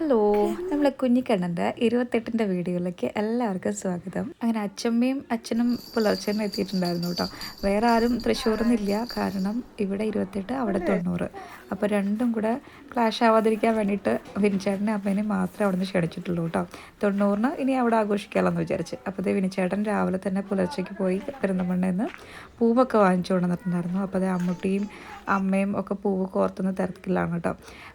Hello നമ്മളെ കുഞ്ഞിക്കണ്ണന്റെ ഇരുപത്തെട്ടിന്റെ വീഡിയോയിലേക്ക് എല്ലാവർക്കും സ്വാഗതം. അങ്ങനെ അച്ഛമ്മയും അച്ഛനും പുലർച്ചെന്ന് എത്തിയിട്ടുണ്ടായിരുന്നു കേട്ടോ. വേറെ ആരും തൃശ്ശൂർ നിന്നില്ല കാരണം ഇവിടെ ഇരുപത്തെട്ട് അവിടെ തൊണ്ണൂറ്. അപ്പോൾ രണ്ടും കൂടെ ക്ലാഷ് ആവാതിരിക്കാൻ വേണ്ടിയിട്ട് വിനിച്ചേട്ടനെ അമ്മേനെ മാത്രമേ അവിടെ നിന്ന് ക്ഷണിച്ചിട്ടുള്ളൂ കേട്ടോ. തൊണ്ണൂറിന് ഇനി അവിടെ ആഘോഷിക്കാമല്ലോ വിചാരിച്ച്. അപ്പോൾ അതേ വിനിച്ചേട്ടൻ രാവിലെ തന്നെ പുലർച്ചയ്ക്ക് പോയി പെരുന്തമണ്ണയിൽ പൂവൊക്കെ വാങ്ങിച്ചു കൊണ്ടുവന്നിട്ടുണ്ടായിരുന്നു. അപ്പോൾ അത് അമ്മൂട്ടിയും അമ്മയും ഒക്കെ പൂവ് കോർത്തുന്ന തിരക്കിലാണ് കേട്ടോ.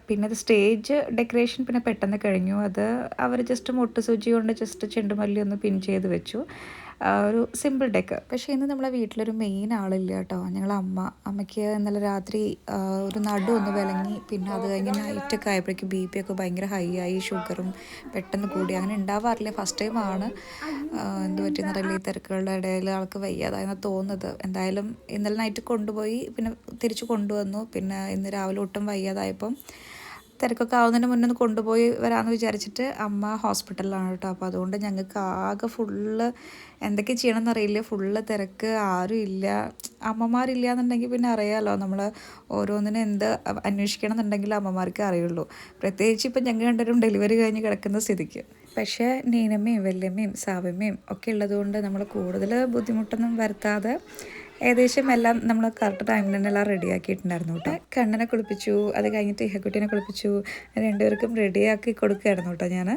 പിന്നെ അത് സ്റ്റേജ് ഡെക്കറേഷൻ പിന്നെ പെട്ടെന്ന് കഴിഞ്ഞു. അത് അവർ ജസ്റ്റ് മുട്ട് സൂചി കൊണ്ട് ജസ്റ്റ് ചെണ്ടുമല്ലി ഒന്ന് പിൻ ചെയ്ത് വെച്ചു. ഒരു സിമ്പിൾ ഡെക്ക് പക്ഷേ ഇന്ന് നമ്മളെ വീട്ടിലൊരു മെയിൻ ആളില്ല കേട്ടോ. ഞങ്ങൾ അമ്മ അമ്മയ്ക്ക് ഇന്നലെ രാത്രി ഒരു നടു ഒന്ന് വിലങ്ങി. പിന്നെ അത് കഴിഞ്ഞ് നൈറ്റൊക്കെ ആയപ്പോഴേക്കും ബി പി ഒക്കെ ഭയങ്കര ഹൈ ആയി. ഷുഗറും പെട്ടെന്ന് കൂടി. അങ്ങനെ ഉണ്ടാവാറില്ല. ഫസ്റ്റ് ടൈം ആണ്. എന്ത് പറ്റിയെന്നറിയില്ല ഈ തിരക്കുകളുടെ ഇടയിൽ ആൾക്ക് വയ്യാതായെന്ന് തോന്നുന്നത്. എന്തായാലും ഇന്നലെ നൈറ്റ് കൊണ്ടുപോയി. പിന്നെ തിരിച്ചു കൊണ്ടുവന്നു. പിന്നെ ഇന്ന് രാവിലെ ഒട്ടും വയ്യാതായപ്പം തിരക്കൊക്കെ ആവുന്നതിന് മുന്നേ ഒന്ന് കൊണ്ടുപോയി വരാമെന്ന് വിചാരിച്ചിട്ട് അമ്മ ഹോസ്പിറ്റലിലാണ് കേട്ടോ. അപ്പോൾ അതുകൊണ്ട് ഞങ്ങൾക്ക് ആകെ ഫുള്ള് എന്തൊക്കെ ചെയ്യണമെന്ന് അറിയില്ല ഫുള്ള് തിരക്ക് ആരും ഇല്ല. അമ്മമാരില്ല എന്നുണ്ടെങ്കിൽ പിന്നെ അറിയാമല്ലോ നമ്മൾ ഓരോന്നിനും എന്ത് അന്വേഷിക്കണം എന്നുണ്ടെങ്കിൽ അമ്മമാർക്ക് അറിയുള്ളൂ. പ്രത്യേകിച്ച് ഇപ്പം ഞങ്ങൾ രണ്ടുപേരും ഡെലിവറി കഴിഞ്ഞ് കിടക്കുന്ന സ്ഥിതിക്ക്. പക്ഷേ നീനമ്മയും വല്യമ്മയും സാവമ്മയും ഒക്കെ ഉള്ളതുകൊണ്ട് നമ്മൾ കൂടുതൽ ബുദ്ധിമുട്ടൊന്നും വരുത്താതെ ഏകദേശം എല്ലാം നമ്മൾ കറക്റ്റ് ടൈമിൽ തന്നെ എല്ലാം റെഡിയാക്കിയിട്ടുണ്ടായിരുന്നു കേട്ടോ. കണ്ണനെ കുളിപ്പിച്ചു അത് കഴിഞ്ഞിട്ട് ഇഹക്കുട്ടീനെ കുളിപ്പിച്ചു രണ്ടുപേർക്കും റെഡിയാക്കി കൊടുക്കുകയായിരുന്നു കേട്ടോ ഞാൻ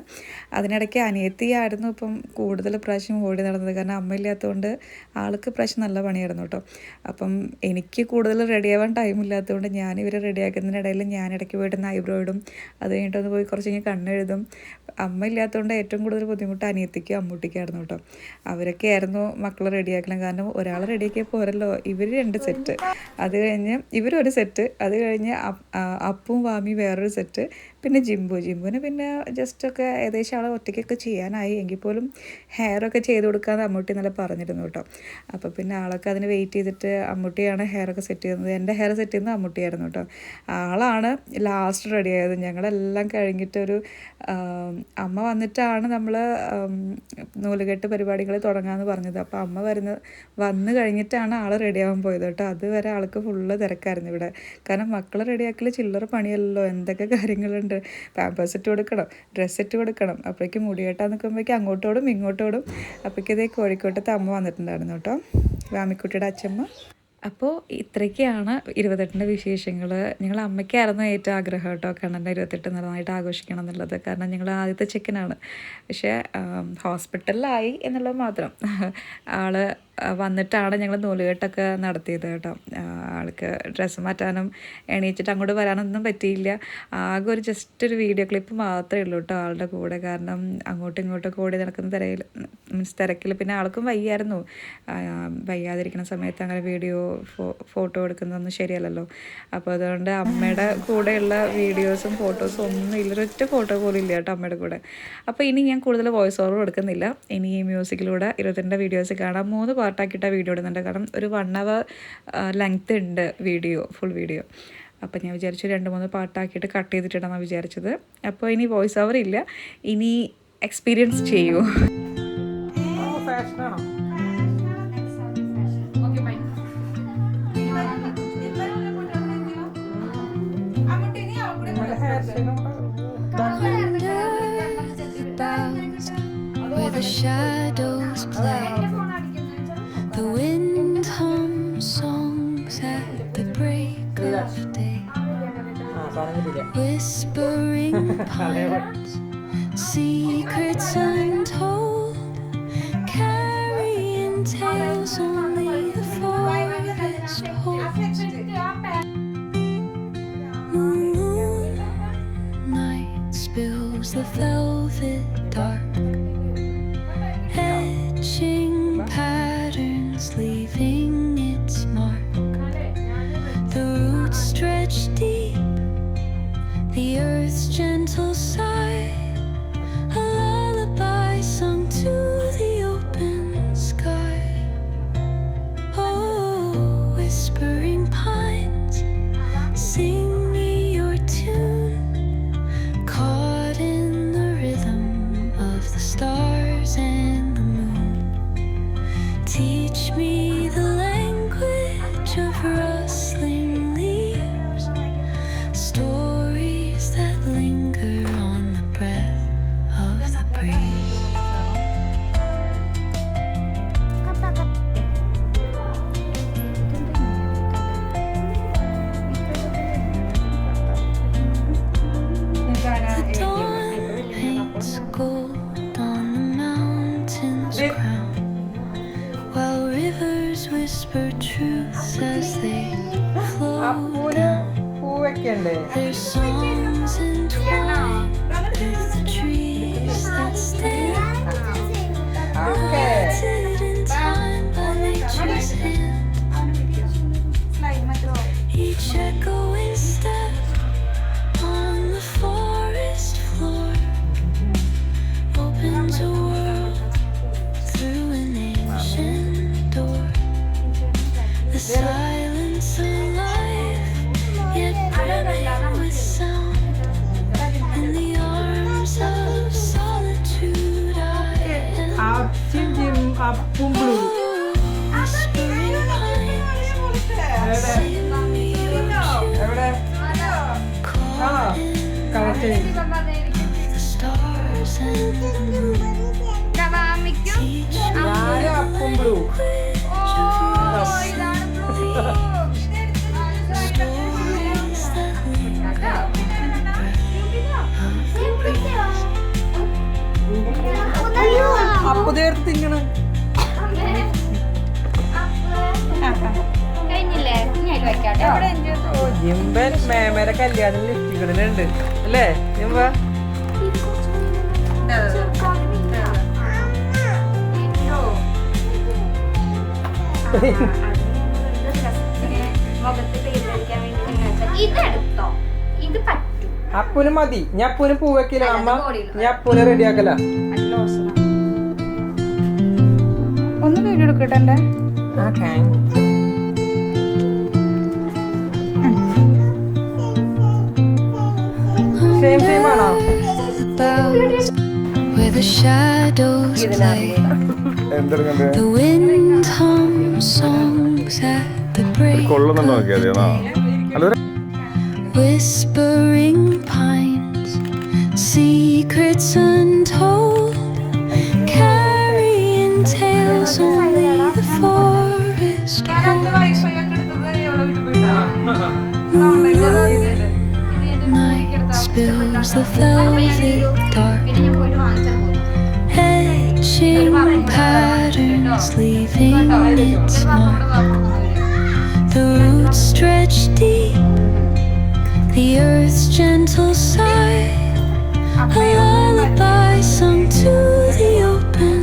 അതിനിടയ്ക്ക് അനിയത്തിയായിരുന്നു ഇപ്പം കൂടുതൽ പ്രാവശ്യം ഓടി നടന്നത്. കാരണം അമ്മ ഇല്ലാത്തതുകൊണ്ട് ആൾക്ക് പ്രാവശ്യം നല്ല പണിയായിരുന്നു കേട്ടോ. അപ്പം എനിക്ക് കൂടുതൽ റെഡിയാവാൻ ടൈം ഇല്ലാത്തതുകൊണ്ട് ഞാൻ ഇവരെ റെഡിയാക്കുന്നതിനിടയിൽ ഞാൻ ഇടയ്ക്ക് പോയിട്ട് ഐബ്രോ ഇടും അത് കഴിഞ്ഞിട്ടൊന്ന് പോയി കുറച്ച് കഴിഞ്ഞ് കണ്ണെഴുതും അമ്മ ഇല്ലാത്തതുകൊണ്ട് ഏറ്റവും കൂടുതൽ ബുദ്ധിമുട്ട് അനിയത്തിക്കും അമ്മൂട്ടിക്കായിരുന്നു കേട്ടോ. അവരൊക്കെ ആയിരുന്നു മക്കളെ റെഡിയാക്കണം കാരണം ഒരാൾ റെഡിയാക്കിയാൽ പോരല്ലോ ഇവർ രണ്ട് സെറ്റ്. അത് കഴിഞ്ഞ് ഇവരൊരു സെറ്റ് അത് കഴിഞ്ഞ് അപ്പും വാമി വേറൊരു സെറ്റ്. പിന്നെ ജിംബു. ജിംബുവിന് പിന്നെ ജസ്റ്റ് ഒക്കെ ഏകദേശം അവളെ ഒറ്റയ്ക്കൊക്കെ ചെയ്യാനായി. എങ്കിൽ പോലും ഹെയറൊക്കെ ചെയ്ത് കൊടുക്കാമെന്ന് അമ്മൂട്ടി നല്ല പറഞ്ഞിരുന്നു കേട്ടോ. അപ്പോൾ പിന്നെ ആളൊക്കെ അതിന് വെയിറ്റ് ചെയ്തിട്ട് അമ്മൂട്ടിയാണ് ഹെയറൊക്കെ സെറ്റ് ചെയ്യുന്നത്. എന്റെ ഹെയർ സെറ്റ് ചെയ്യുന്നത് അമ്മൂട്ടിയായിരുന്നു കേട്ടോ. ആളാണ് ലാസ്റ്റ് റെഡി ആയത്. ഞങ്ങളെല്ലാം കഴിഞ്ഞിട്ടൊരു അമ്മ വന്നിട്ടാണ് നമ്മൾ നൂലുകെട്ട് പരിപാടികൾ തുടങ്ങാമെന്ന് പറഞ്ഞത്. അപ്പോൾ അമ്മ വരുന്ന വന്ന് കഴിഞ്ഞിട്ടാണ് ആൾ റെഡിയാവാൻ പോയത് കേട്ടോ. അതുവരെ ആൾക്ക് ഫുള്ള് തിരക്കായിരുന്നു ഇവിടെ. കാരണം മക്കളെ റെഡിയാക്കൽ ചില്ലറ പണിയല്ലോ എന്തൊക്കെ കാര്യങ്ങളുണ്ട് ഉണ്ട്. പാമ്പേഴ്സ് ഇട്ട് കൊടുക്കണം ഡ്രസ്സ് ഇട്ട് കൊടുക്കണം. അപ്പോഴേക്കും മുടികെട്ടാൻ നിൽക്കുമ്പോഴേക്കും അങ്ങോട്ടോടും ഇങ്ങോട്ടോടും അപ്പോഴേക്കും ഇതേ കോഴിക്കോട്ടത്തെ അമ്മ വന്നിട്ടുണ്ടായിരുന്നു കേട്ടോ വാമിക്കുട്ടിയുടെ അച്ഛമ്മ. അപ്പോൾ ഇത്രയ്ക്കാണ് ഇരുപത്തെട്ടിന്റെ വിശേഷങ്ങൾ ഞങ്ങൾ അമ്മയ്ക്കായിരുന്നു ഏറ്റവും ആഗ്രഹം കേട്ടോ കണ്ണന്റെ ഇരുപത്തെട്ട് നന്നായിട്ട് ആഘോഷിക്കണം എന്നുള്ളത്. കാരണം ഞങ്ങൾ ആദ്യത്തെ ചെക്കനാണ്. പക്ഷേ ഹോസ്പിറ്റലിലായി എന്നുള്ളത് മാത്രം. ആൾ വന്നിട്ടാണ് ഞങ്ങൾ നൂലുകെട്ടൊക്കെ നടത്തിയത് കേട്ടോ. ആൾക്ക് ഡ്രസ്സ് മാറ്റാനും എണീച്ചിട്ട് അങ്ങോട്ട് വരാനൊന്നും പറ്റിയില്ല. ആകെ ഒരു ജസ്റ്റ് ഒരു വീഡിയോ ക്ലിപ്പ് മാത്രമേ ഉള്ളൂ കേട്ടോ ആളുടെ കൂടെ. കാരണം അങ്ങോട്ടും ഇങ്ങോട്ടും ഓടി നടക്കുന്ന തിരയിൽ മീൻസ് തിരക്കിൽ പിന്നെ ആൾക്കും വയ്യായിരുന്നു. വയ്യാതിരിക്കുന്ന സമയത്ത് അങ്ങനെ വീഡിയോ ഫോട്ടോ എടുക്കുന്നതൊന്നും ശരിയല്ലല്ലോ. അപ്പോൾ അതുകൊണ്ട് അമ്മയുടെ കൂടെയുള്ള വീഡിയോസും ഫോട്ടോസും ഒന്നും ഇല്ല. ഒരൊറ്റ ഫോട്ടോ പോലും ഇല്ല കേട്ടോ അമ്മയുടെ കൂടെ. അപ്പോൾ ഇനി ഞാൻ കൂടുതൽ വോയിസ് ഓവർ കൊടുക്കുന്നില്ല. ഇനി ഈ മ്യൂസിക്കിലൂടെ ഇരുപത്തിരണ്ട് വീഡിയോസ് കാണാം. മൂന്ന് പാർട്ടാക്കിയിട്ടാണ് വീഡിയോ ഇടുന്നുണ്ട്. കാരണം ഒരു വൺ അവർ ലെങ്ത് ഉണ്ട് വീഡിയോ ഫുൾ വീഡിയോ അപ്പോൾ ഞാൻ വിചാരിച്ചു രണ്ട് മൂന്ന് പാട്ടാക്കിയിട്ട് കട്ട് ചെയ്തിട്ടാണ് വിചാരിച്ചത്. അപ്പോൾ ഇനി വോയിസ് ഓവർ ഇല്ല. ഇനി എക്സ്പീരിയൻസ് ചെയ്യൂ. Where the shadows play The wind hums songs at the break of day, whispering pines, secrets 嘞 എവിടെ? എവിടെ? ആണോ കറക്റ്റ് ഞാനും അപ്പം ബ്ലൂ. ജിംബൻ മേമേരെ കല്യാണം ലിപ്റ്റിക്കണിലുണ്ട് അല്ലേ? ജിംബ അപ്പൂന് മതി. ഞാൻ അപ്പൂന് പൂവെക്കില്ല അമ്മ. ഞാൻ അപ്പൂനെ റെഡിയാക്കല ഒന്ന് വീഡിയോ എടുക്കട്ടെ ആ താങ്ക് സെയിം സെയിം ആണോ Where the shadows play, the wind hums songs at the break. Whispering pines, secrets. Of across the velvet dark. Etching patterns, leaving its mark. The roots stretch deep, the earth's gentle sigh. A lullaby sung to the open.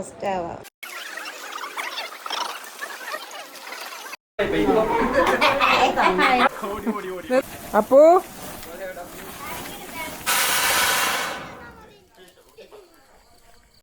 First ആവാം അപ്പോ